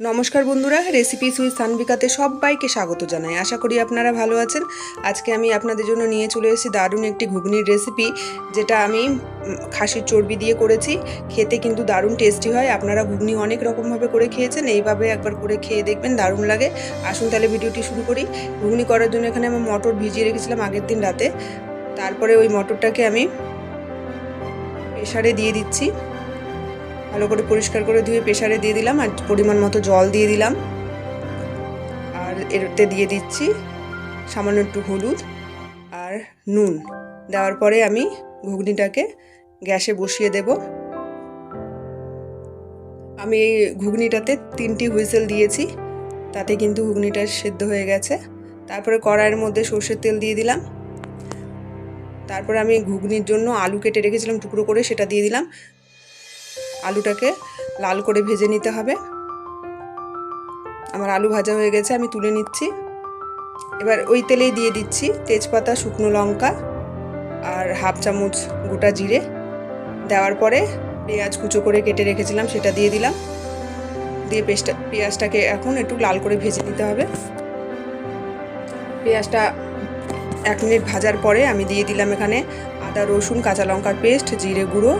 নমস্কার বন্ধুরা recipe sweet সানবিকাতে সবাইকে স্বাগত জানাই। আশা করি আপনারা ভালো আছেন। আজকে আমি আপনাদের জন্য নিয়ে চলে এসেছি দারুণ একটি ঘুগনির রেসিপি যেটা আমি খাসির চর্বি দিয়ে করেছি। খেতে কিন্তু দারুণ টেস্টি হয়। আপনারা ঘুগনি অনেক রকমভাবে করে খেয়েছেন, এইভাবে একবার করে খেয়ে দেখবেন, দারুণ লাগে। আসুন তাহলে ভিডিওটি শুরু করি। ঘুগনি করার জন্য এখানে আমি মটর ভিজিয়ে রেখেছিলাম আগের দিন রাতে। তারপরে ওই মটরটাকে আমি প্রেশারে দিয়ে দিচ্ছি। ভালো করে পরিষ্কার করে ধুয়ে প্রেশারে দিয়ে দিলাম আর পরিমাণ মতো জল দিয়ে দিলাম। আর এতে দিয়ে দিচ্ছি সামান্য একটু হলুদ আর নুন। দেওয়ার পরে আমি ঘুগনিটাকে গ্যাসে বসিয়ে দেব। আমি এই ঘুগনিটাতে তিনটি হুইসেল দিয়েছি, তাতে কিন্তু ঘুগনিটা সেদ্ধ হয়ে গেছে। তারপরে কড়াইয়ের মধ্যে সর্ষের তেল দিয়ে দিলাম। তারপরে আমি ঘুগনির জন্য আলু কেটে রেখেছিলাম, টুকরো করে সেটা দিয়ে দিলাম। আলুটাকে লাল করে ভেজে নিতে হবে। আমার আলু ভাজা হয়ে গেছে, আমি তুলে নিচ্ছি। এবার ওই তেলেই দিয়ে দিচ্ছি তেজপাতা, শুকনো লঙ্কা আর হাফ চামচ গোটা জিরে। দেওয়ার পরে পেঁয়াজ কুচো করে কেটে রেখেছিলাম, সেটা দিয়ে দিলাম। দিয়ে পেস্টটা, পেঁয়াজটাকে এখন একটু লাল করে ভেজে নিতে হবে। পেঁয়াজটা এক মিনিট ভাজার পরে আমি দিয়ে দিলাম এখানে আদা, রসুন, কাঁচা লঙ্কার পেস্ট, জিরে গুঁড়ো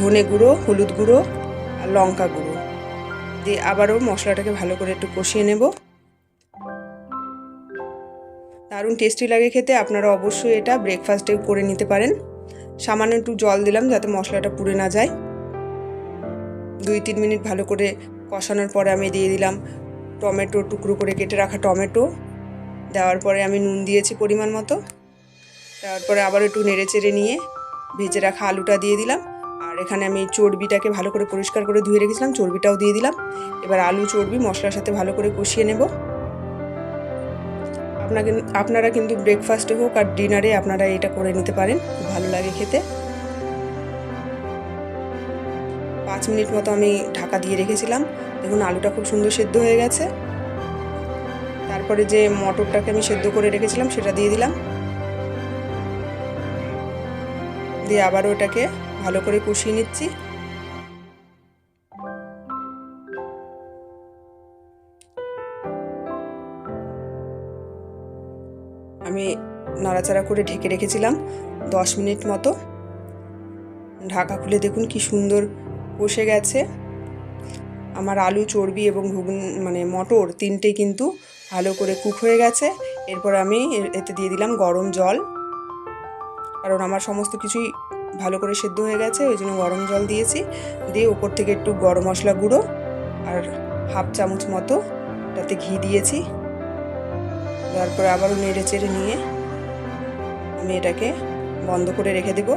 ধনে গুঁড়ো, হলুদ গুঁড়ো আর লঙ্কা গুঁড়ো। দিয়ে আবারও মশলাটাকে ভালো করে একটু কষিয়ে নেব। দারুণ টেস্টি লাগে খেতে, আপনারা অবশ্যই এটা ব্রেকফাস্টে করে নিতে পারেন। সামান্য একটু জল দিলাম যাতে মশলাটা পুড়ে না যায়। দুই তিন মিনিট ভালো করে কষানোর পরে আমি দিয়ে দিলাম টমেটো টুকরো করে কেটে রাখা টমেটো। দেওয়ার পরে আমি নুন দিয়েছি পরিমাণ মতো। দেওয়ার পরে আবার একটু নেড়ে চেড়ে নিয়ে ভেজে রাখা আলুটা দিয়ে দিলাম। আর এখানে আমি চর্বিটাকে ভালো করে পরিষ্কার করে ধুয়ে রেখেছিলাম, চর্বিটাও দিয়ে দিলাম। এবার আলু চর্বি, মশলার সাথে ভালো করে কষিয়ে নেব। আপনাকে, আপনারা কিন্তু ব্রেকফাস্টে হোক আর ডিনারে আপনারা এটা করে নিতে পারেন, ভালো লাগে খেতে। পাঁচ মিনিট মতো আমি ঢাকা দিয়ে রেখেছিলাম। দেখুন আলুটা খুব সুন্দর সেদ্ধ হয়ে গেছে। তারপরে যে মটরটাকে আমি সেদ্ধ করে রেখেছিলাম, সেটা দিয়ে দিলাম। দিয়ে আবারও ওটাকে ভালো করে কষিয়ে নিচ্ছি। আমি নাড়াচাড়া করে ঢেকে রেখেছিলাম দশ মিনিট মতো। ঢাকা খুলে দেখুন কি সুন্দর কষে গেছে। আমার আলু, চর্বি এবং ঘুগন মানে মটর তিনটে কিন্তু ভালো করে কুক হয়ে গেছে। এরপর আমি এতে দিয়ে দিলাম গরম জল। কারণ আমার সমস্ত কিছুই ভালো করে সেদ্ধ হয়ে গেছে, ওই জন্য গরম জল দিয়েছি। দিয়ে ওপর থেকে একটু গরম মশলা গুঁড়ো আর হাফ চামচ মতো তাতে ঘি দিয়েছি। তারপরে আবারও নেড়ে চেড়ে নিয়ে আমি এটাকে বন্ধ করে রেখে দেব।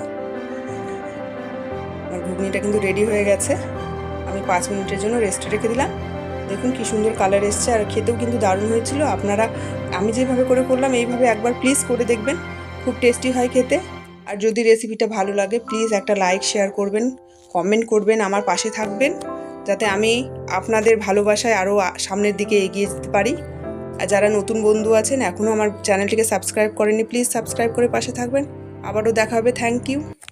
আমার ঘুগনিটা কিন্তু রেডি হয়ে গেছে। আমি পাঁচ মিনিটের জন্য রেস্টে রেখে দিলাম। দেখুন কি সুন্দর কালার এসছে আর খেতেও কিন্তু দারুণ হয়েছিল। আপনারা, আমি যেভাবে করে করলাম, এইভাবে একবার প্লিজ করে দেখবেন। খুব টেস্টি হয় খেতে। আর যদি রেসিপিটা ভালো লাগে প্লিজ একটা লাইক শেয়ার করবেন কমেন্ট করবেন, আমার পাশে থাকবেন, যাতে আমি আপনাদের ভালোবাসায় আরও সামনের দিকে এগিয়ে যেতে পারি। আর যারা নতুন বন্ধু আছেন এখনও আমার চ্যানেলটিকে সাবস্ক্রাইব করেনি প্লিজ সাবস্ক্রাইব করে পাশে থাকবেন। আবারও দেখা হবে থ্যাংক ইউ